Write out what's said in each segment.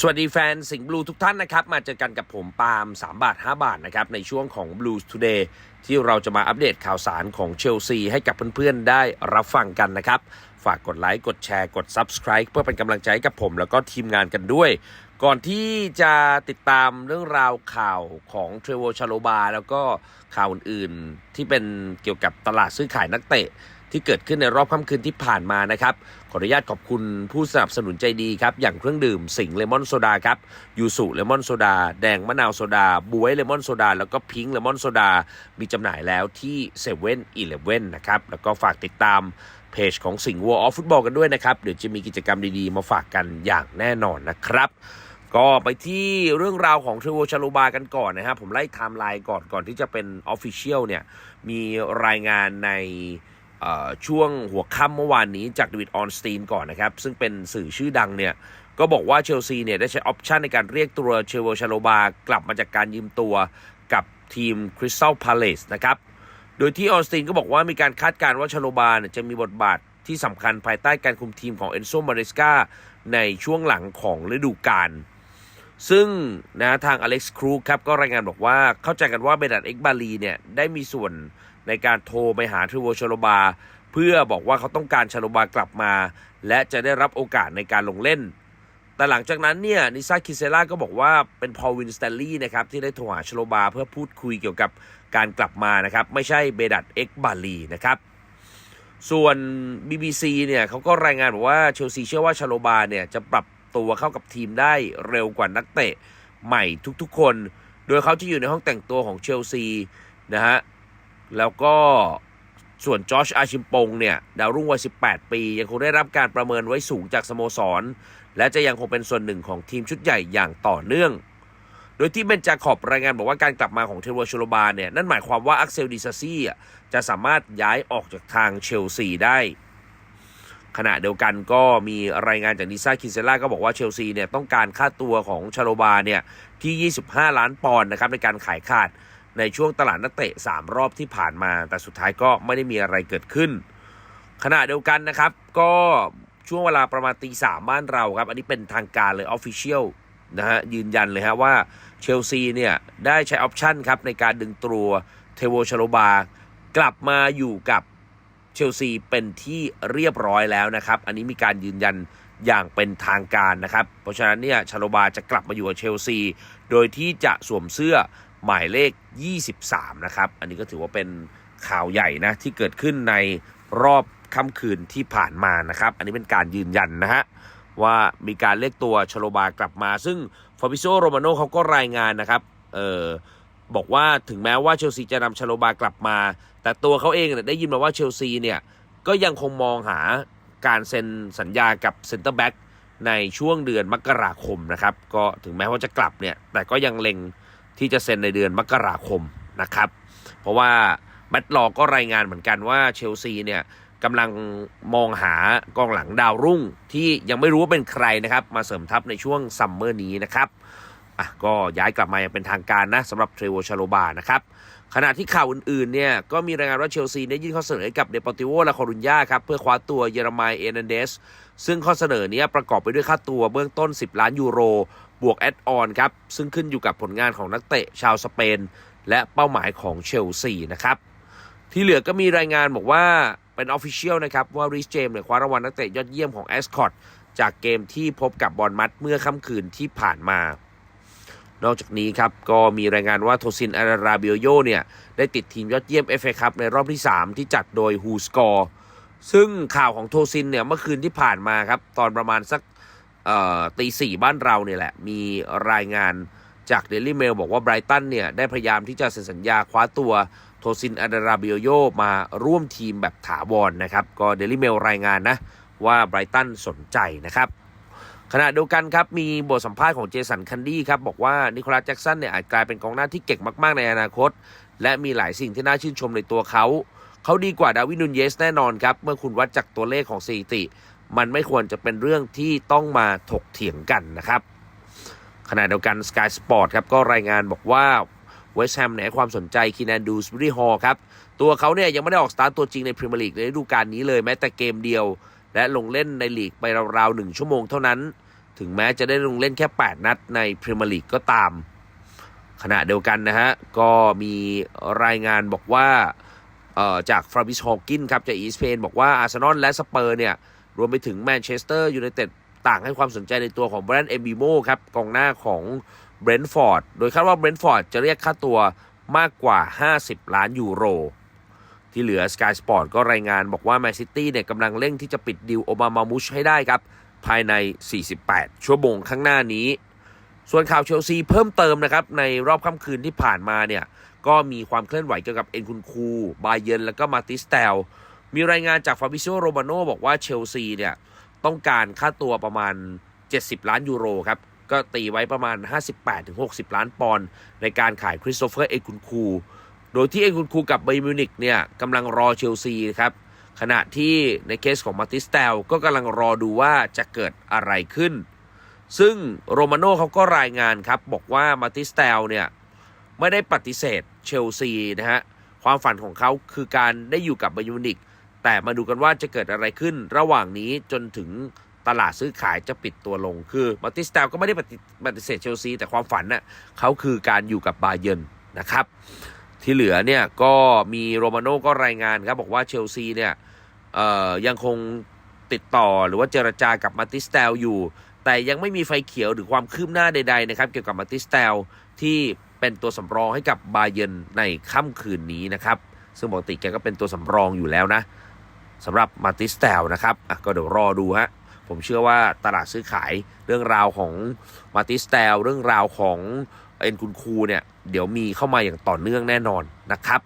สวัสดีแฟนสิงห์บลูทุกท่านนะครับ มาเจอกันกับผมปาล์ม3 บาท 5 บาทนะครับ ในช่วงของ Blues Today ที่เราจะมาอัปเดตข่าวสารของเชลซีให้กับเพื่อนๆ ได้รับฟังกันนะครับ ฝากกดไลค์ กดแชร์ กด Subscribe เพื่อเป็นกำลังใจให้กับผมแล้วก็ทีมงานกันด้วย ก่อนที่จะติดตามเรื่องราวข่าวของเทรโวชาโลบา แล้วก็ข่าวอื่นๆที่เป็นเกี่ยวกับตลาดซื้อขายนักเตะ ที่เกิดขึ้นในรอบค่ำคืนที่ผ่านมานะครับ ขออนุญาตขอบคุณผู้สนับสนุนใจดีครับ อย่างเครื่องดื่มสิงเลมอนโซดาครับยูสุเลมอนโซดา แดงมะนาวโซดาบวยเลมอนโซดา แล้วก็พิงค์เลมอนโซดา มีจำหน่ายแล้วที่เซเว่นอีเลฟเว่นนะครับ แล้วก็ฝากติดตามเพจของสิงห์วัวออฟฟุตบอลกันด้วยนะครับ เดี๋ยวจะมีกิจกรรมดีๆ มาฝากกันอย่างแน่นอนนะครับก็ไปที่เรื่องราวของเทรโวชาลูบากันก่อนนะครับผมไล่ไทม์ไลน์ก่อนก่อนที่จะเป็นออฟฟิเชียลเนี่ยมีรายงานใน ช่วงหัวค่ำเมื่อวานนี้จากดวิดออนสตีนก่อนนะครับ ซึ่งเป็นสื่อชื่อดังเนี่ยก็บอกว่าเชลซีเนี่ยได้ใช้ออปชันในการเรียกตัวเชลโวชาโลบากลับมาจากการยืมตัวกับทีมคริสตัลพาเลสนะครับ โดยที่ออสตินก็บอกว่ามีการคาดการณ์ว่าชาโลบาเนี่ยจะมีบทบาทที่สำคัญภายใต้การคุมทีมของเอนโซมาเรสกาในช่วงหลังของฤดูกาลซึ่งนะทางอเล็กซ์ครูครับก็รายงานบอกว่าเข้าใจกันว่าเบดัตเอ็กบาลีเนี่ยได้มีส่วน ในการโทรไปหาทริโวชโลบา เพื่อบอกว่าเขาต้องการชโลบากลับมา และจะได้รับโอกาสในการลงเล่น แต่หลังจากนั้นเนี่ยนิซาคิเซล่าก็บอกว่าเป็นพอลวินสแตนลีย์นะครับที่ได้โทรหาชโลบาเพื่อพูดคุยเกี่ยวกับการกลับมานะครับไม่ใช่เบดัตเอ็กบาลีนะครับส่วน BBC เนี่ยเขาก็รายงานบอกว่าเชลซีเชื่อว่าชโลบาเนี่ยจะปรับตัวเข้ากับทีมได้เร็วกว่านักเตะใหม่ทุกๆคน โดยเขาจะอยู่ในห้องแต่งตัวของเชลซีนะฮะ แล้วก็ส่วนจอชอาชิมปงเนี่ยดาวรุ่งวัย 18 ปี ยังคงได้รับการประเมินไว้สูงจากสโมสร และจะยังคงเป็นส่วนหนึ่งของทีมชุดใหญ่อย่างต่อเนื่อง โดยที่เบนจาขอบรายงานบอกว่าการกลับมาของเทโรชโลบาเนี่ยนั่นหมายความว่าอักเซลดิซาซี่จะสามารถย้ายออกจากทางเชลซีได้ ขณะเดียวกันก็มีรายงานจากนิซ่าคินเซล่าก็บอกว่าเชลซีเนี่ยต้องการค่าตัวของชาโลบาเนี่ยที่ 25 ล้านปอนด์นะครับในการขายขาด ในช่วงตลาดนักเตะ 3 รอบที่ผ่านมา แต่สุดท้ายก็ไม่ได้มีอะไรเกิดขึ้น ขณะเดียวกันนะครับ ก็ช่วงเวลาประมาณตีสามบ้านเราครับ อันนี้เป็นทางการเลยออฟฟิเชียลนะฮะยืนยันเลยฮะว่าเชลซีเนี่ยได้ใช้ออปชันครับในการดึงตัวเทโวชาโลบากลับมาอยู่กับเชลซีเป็นที่เรียบร้อยแล้วนะครับ อันนี้มีการยืนยันอย่างเป็นทางการนะครับ เพราะฉะนั้นเนี่ยชาโลบาจะกลับมาอยู่กับเชลซี โดยที่จะสวมเสื้อ หมายเลข 23 นะครับ อันนี้ก็ถือว่าเป็นข่าวใหญ่นะที่เกิดขึ้นในรอบค่ำคืนที่ผ่านมานะครับ อันนี้เป็นการยืนยันนะฮะว่ามีการเรียกตัวชโลบากลับมา ซึ่งฟาบิโซโรมาโนเขาก็รายงานนะครับเออบอกว่าถึงแม้ว่าเชลซีจะนำชโลบากลับมา แต่ตัวเขาเองเนี่ยได้ยินมาว่าเชลซีเนี่ยก็ยังคงมองหาการเซ็นสัญญากับเซนเตอร์แบ็กในช่วงเดือนมกราคมนะครับ ก็ถึงแม้ว่าจะกลับเนี่ย แต่ก็ยังเล็ง ที่จะเซ็นในเดือนมกราคมนะครับ เพราะว่าแมตต์ลอก็รายงานเหมือนกันว่าเชลซีเนี่ยกำลังมองหากองหลังดาวรุ่งที่ยังไม่รู้ว่าเป็นใครนะครับ มาเสริมทัพในช่วงซัมเมอร์นี้นะครับอะก็ย้ายกลับมาอย่างเป็นทางการนะสำหรับเทรโวชาโลบานะครับขณะที่ข่าวอื่นๆเนี่ยก็มีรายงานว่าเชลซีได้ยื่นข้อเสนอให้กับเดปอติโวลาคอรุญญาครับเพื่อคว้าตัวเยอรมายเอเนเดส ซึ่งข้อเสนอเนี้ยประกอบไปด้วยค่าตัวเบื้องต้น 10 ล้านยูโร บวกแอดออนครับ ซึ่งขึ้นอยู่กับผลงานของนักเตะชาวสเปน และเป้าหมายของเชลซีนะครับ ที่เหลือก็มีรายงานบอกว่าเป็นออฟฟิเชียลนะครับ ว่าริสเจมเนี่ยคว้ารางวัลนักเตะยอดเยี่ยมของแอสคอตจากเกมที่พบกับบอลมัดเมื่อค่ำคืนที่ผ่านมา นอกจากนี้ครับ ก็มีรายงานว่าโทซินอาราราเบโยเนี่ย ได้ติดทีมยอดเยี่ยม FA ครับในรอบที่ 3 ที่จัดโดยฮูสกอร์ซึ่งข่าวของโทซินเนี่ยเมื่อคืนที่ผ่านมาครับ ตอนประมาณสัก ตีสี่บ้านเราเนี่ยแหละ มีรายงานจากเดลี่เมลบอกว่าไบรตันเนี่ยได้พยายามที่จะเซ็นสัญญาคว้าตัวโทซินอาราราเบโยมาร่วมทีมแบบถาวรนนะครับ ก็เดลี่เมลรายงานนะ ว่าไบรตันสนใจนะครับ ขณะเดียวกันครับมีบทสัมภาษณ์ของเจสันคันดี้ครับ บอกว่านิโคลัสแจ็กสันเนี่ยอาจกลายเป็นกองหน้าที่เก่งมากๆในอนาคต และมีหลายสิ่งที่น่าชื่นชมในตัวเขา เขาดีกว่าดาวินนูนเยสแน่นอนครับเมื่อคุณวัดจากตัวเลขของสถิติ มันไม่ควรจะเป็นเรื่องที่ต้องมาถกเถียงกันนะครับ ขณะเดียวกัน Sky Sport ครับก็รายงานบอกว่าเวสต์แฮมเนี่ยให้ความสนใจคีนันดูสบริฮอครับ ตัวเขาเนี่ยยังไม่ได้ออกสตาร์ทตัวจริงในพรีเมียร์ลีกในฤดูกาลนี้เลยแม้แต่เกมเดียว และลงเล่นในลีกไปราวๆหนึ่งชั่วโมงเท่านั้น ถึงแม้จะได้ลงเล่นแค่ 8 นัดในพรีเมียร์ลีกก็ตาม ขณะเดียวกันนะฮะ ก็มีรายงานบอกว่าจากฟราบิสฮอ w กินครับจากอีสเพนบอกว่าอาร์เซนอลและสเปอร์เนี่ย รวมไปถึงแมนเชสเตอร์ยูไนเต็ดต่างให้ความสนใจในตัวของแบรนด์เอมบิโมครับกองหน้าของเบรนท์ฟอร์ดโดยคาดว่าเบรนท์ฟอร์ดจะเรียกค่าตัวมากกว่า 50 ล้านยูโร ที่เหลือ Sky Sport ก็รายงานบอกว่าแมนซิตี้เนี่ยกำลังเร่งที่จะปิดดิวโอบามามุชให้ได้ครับ ภายใน 48 ชั่วโมงข้างหน้านี้ ส่วนข่าวเชลซีเพิ่มเติมนะครับ ในรอบค่ำคืนที่ผ่านมาเนี่ยก็มีความเคลื่อนไหวเกี่ยวกับเอ็นคุนคู บาเยนแล้วก็มาติสเตล มีรายงานจากฟาบิซิโอโรมาโนบอกว่าเชลซีเนี่ยต้องการค่าตัวประมาณ 70 ล้านยูโรครับ ก็ตีไว้ประมาณ 58-60 ล้านปอนด์ในการขายคริสโตเฟอร์เอ็นคุนคู โดยที่เอ็นคุนคูกับไบมิวนิกเนี่ยกำลังรอเชลซีครับ ขณะที่ในเคสของมาติสเตลก็กำลังรอดูว่าจะเกิดอะไรขึ้น ซึ่งโรมาโน่เขาก็รายงานครับ บอกว่ามาติสเตลเนี่ยไม่ได้ปฏิเสธเชลซีนะฮะ ความฝันของเขาคือการได้อยู่กับไบาเยิร์นมิวนิก แต่มาดูกันว่าจะเกิดอะไรขึ้นระหว่างนี้จนถึงตลาดซื้อขายจะปิดตัวลง คือมาติสเตลก็ไม่ได้ปฏิเสธเชลซี แต่ความฝันน่ะเขาคือการอยู่กับบาเยินนะครับ ที่เหลือเนี่ยก็มีโรมาโน่ก็รายงานครับบอกว่าเชลซีเนี่ยยังคงติดต่อหรือว่าเจรจากับมาติสเตลอยู่ แต่ยังไม่มีไฟเขียวหรือความคืบหน้าใดๆนะครับเกี่ยวกับมาติสเตลที่เป็นตัวสำรองให้กับบาเยนในค่ำคืนนี้นะครับ ซึ่งปกติแกก็เป็นตัวสำรองอยู่แล้วนะ สำหรับมาติสเตลนะครับก็เดี๋ยวรอดูฮะผมเชื่อว่าตลาดซื้อขายเรื่องราวของมาติสเตลเรื่องราวของเอ็นคุนคูเนี่ยเดี๋ยวมีเข้ามาอย่างต่อเนื่องแน่นอนนะครับ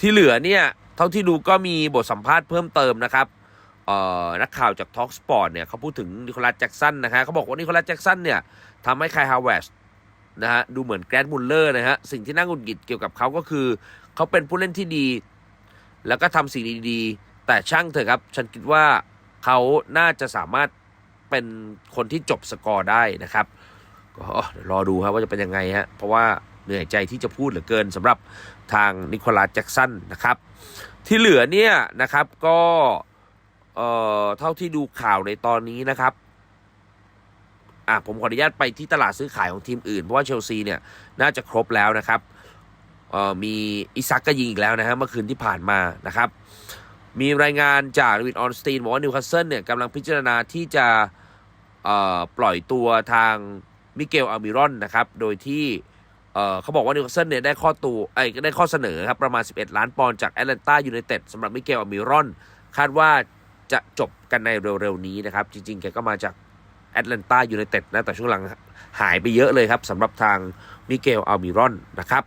ที่เหลือเนี่ยเท่าที่ดูก็มีบทสัมภาษณ์เพิ่มเติมนะครับนักข่าวจาก Talk Sport เนี่ยเขาพูดถึงนิโคลัสแจ็กสันนะฮะเขาบอกว่านิโคลัสแจ็กสันเนี่ยทำให้ไคลฮาวเวสนะฮะดูเหมือนแกรนด์มุลเลอร์นะฮะสิ่งที่น่าหงุดหงิดเกี่ยวกับเขาก็คือ เขาเป็นผู้เล่นที่ดี แล้วก็ทำสิ่งดีๆ แต่ช่างเถอะครับ ฉันคิดว่าเขาน่าจะสามารถเป็นคนที่จบสกอร์ได้นะครับ ก็รอดูครับว่าจะเป็นยังไงฮะ เพราะว่าเหนื่อยใจที่จะพูดเหลือเกินสำหรับทางนิโคลัสแจ็กสันนะครับ ที่เหลือเนี่ยนะครับก็เอ่อเท่าที่ดูข่าวในตอนนี้นะครับอะผมขออนุญาตไปที่ตลาดซื้อขายของทีมอื่น เพราะว่าเชลซีเนี่ยน่าจะครบแล้วนะครับเอ่อมีอิซักก็ยิงอีกแล้วนะฮะเมื่อคืนที่ผ่านมานะครับ มีรายงานจากวินออนสตีนบอกว่านิวคาสเซิลเนี่ยกำลังพิจารณาที่จะปล่อยตัวทางมิเกลอามิรอนนะครับ โดยที่เขาบอกว่านิวคาสเซิลเนี่ยได้ข้อตัวไอ้ได้ข้อเสนอครับประมาณ 11 ล้านปอนด์จากแอตแลนตายูไนเต็ดสำหรับมิเกลอามิรอน คาดว่าจะจบกันในเร็วๆนี้นะครับ จริงๆ แกก็มาจากแอตแลนตายูไนเต็ดนะแต่ช่วงหลังหายไปเยอะเลยครับสำหรับทางมิเกลอัลมิรอนนะครับ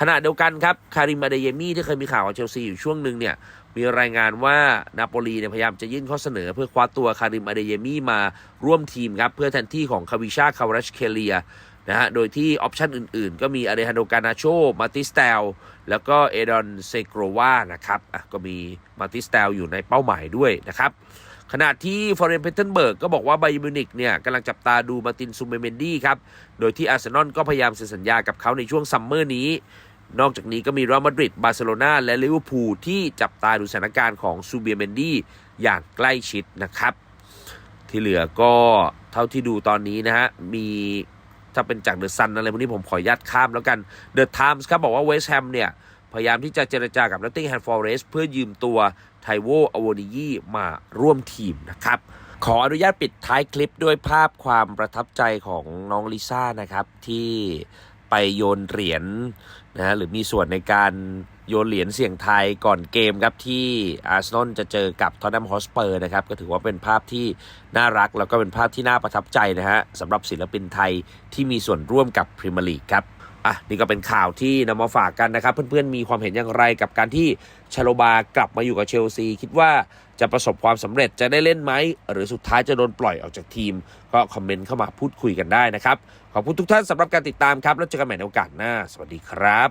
ขณะเดียวกันครับคาริมอาเดเยมี่ที่เคยมีข่าวกับเชลซีอยู่ช่วงหนึ่งเนี่ย มีรายงานว่านาโปลีเนี่ยพยายามจะยื่นข้อเสนอเพื่อคว้าตัวคาริมอาเดเยมี่มาร่วมทีมครับ เพื่อแทนที่ของคาวิชาคาวรัชเคเลียนะฮะ โดยที่ออปชันอื่นๆ ก็มีอาเดฮันโดกานาโช มาติสเตล แล้วก็เอดอนเซโกรวานะครับอะก็มีมาติสเตลอยู่ในเป้าหมายด้วยนะครับ ขณะที่ฟอร์เรนเพเทนเบิร์กก็บอกว่าไบยูมิวนิกเนี่ยกำลังจับตาดูมาตินซูเมเมนดี้ครับ โดยที่อาร์เซนอลก็พยายามเซ็นสัญญากับเขาในช่วงซัมเมอร์นี้ นอกจากนี้ก็มีเรอัลมาดริด บาร์เซโลนาและลิเวอร์พูลที่จับตาดูสถานการณ์ของซูเบียเมนดี้อย่างใกล้ชิดนะครับ ที่เหลือก็เท่าที่ดูตอนนี้นะฮะ มีถ้าเป็นจากเดอะซันอะไรพวกนี้ผมขออนุญาตข้ามแล้วกันเดอะไทมส์ครับบอกว่าเวสต์แฮมเนี่ย พยายามที่จะเจรจากับนอตติงแฮมฟอร์เรสเพื่อยืมตัวไทโวอโวนิยีมาร่วมทีมนะครับขออนุญาตปิดท้ายคลิปด้วยภาพความประทับใจของน้องลิซ่านะครับ ที่ ไปโยนเหรียญนะฮะหรือมีส่วนในการโยนเหรียญเสี่ยงไทายก่อนเกมครับที่อาร์เซนอลจะเจอกับทอตแนมฮอสเปอร์นะครับก็ถือว่าเป็นภาพที่น่ารักแล้วก็เป็นภาพที่น่าประทับใจนะฮะสำหรับศิลปินไทยที่มีส่วนร่วมกับพรีเมียร์ลีกครับ อะนี่ก็เป็นข่าวที่นำมาฝากกันนะครับ เพื่อนๆมีความเห็นอย่างไรกับการที่ชาโลบากลับมาอยู่กับเชลซี คิดว่าจะประสบความสำเร็จจะได้เล่นไหม หรือสุดท้ายจะโดนปล่อยออกจากทีม ก็คอมเมนต์เข้ามาพูดคุยกันได้นะครับ ขอบคุณทุกท่านสำหรับการติดตามครับ แล้วเจอกันใหม่ในโอกาสหน้า สวัสดีครับ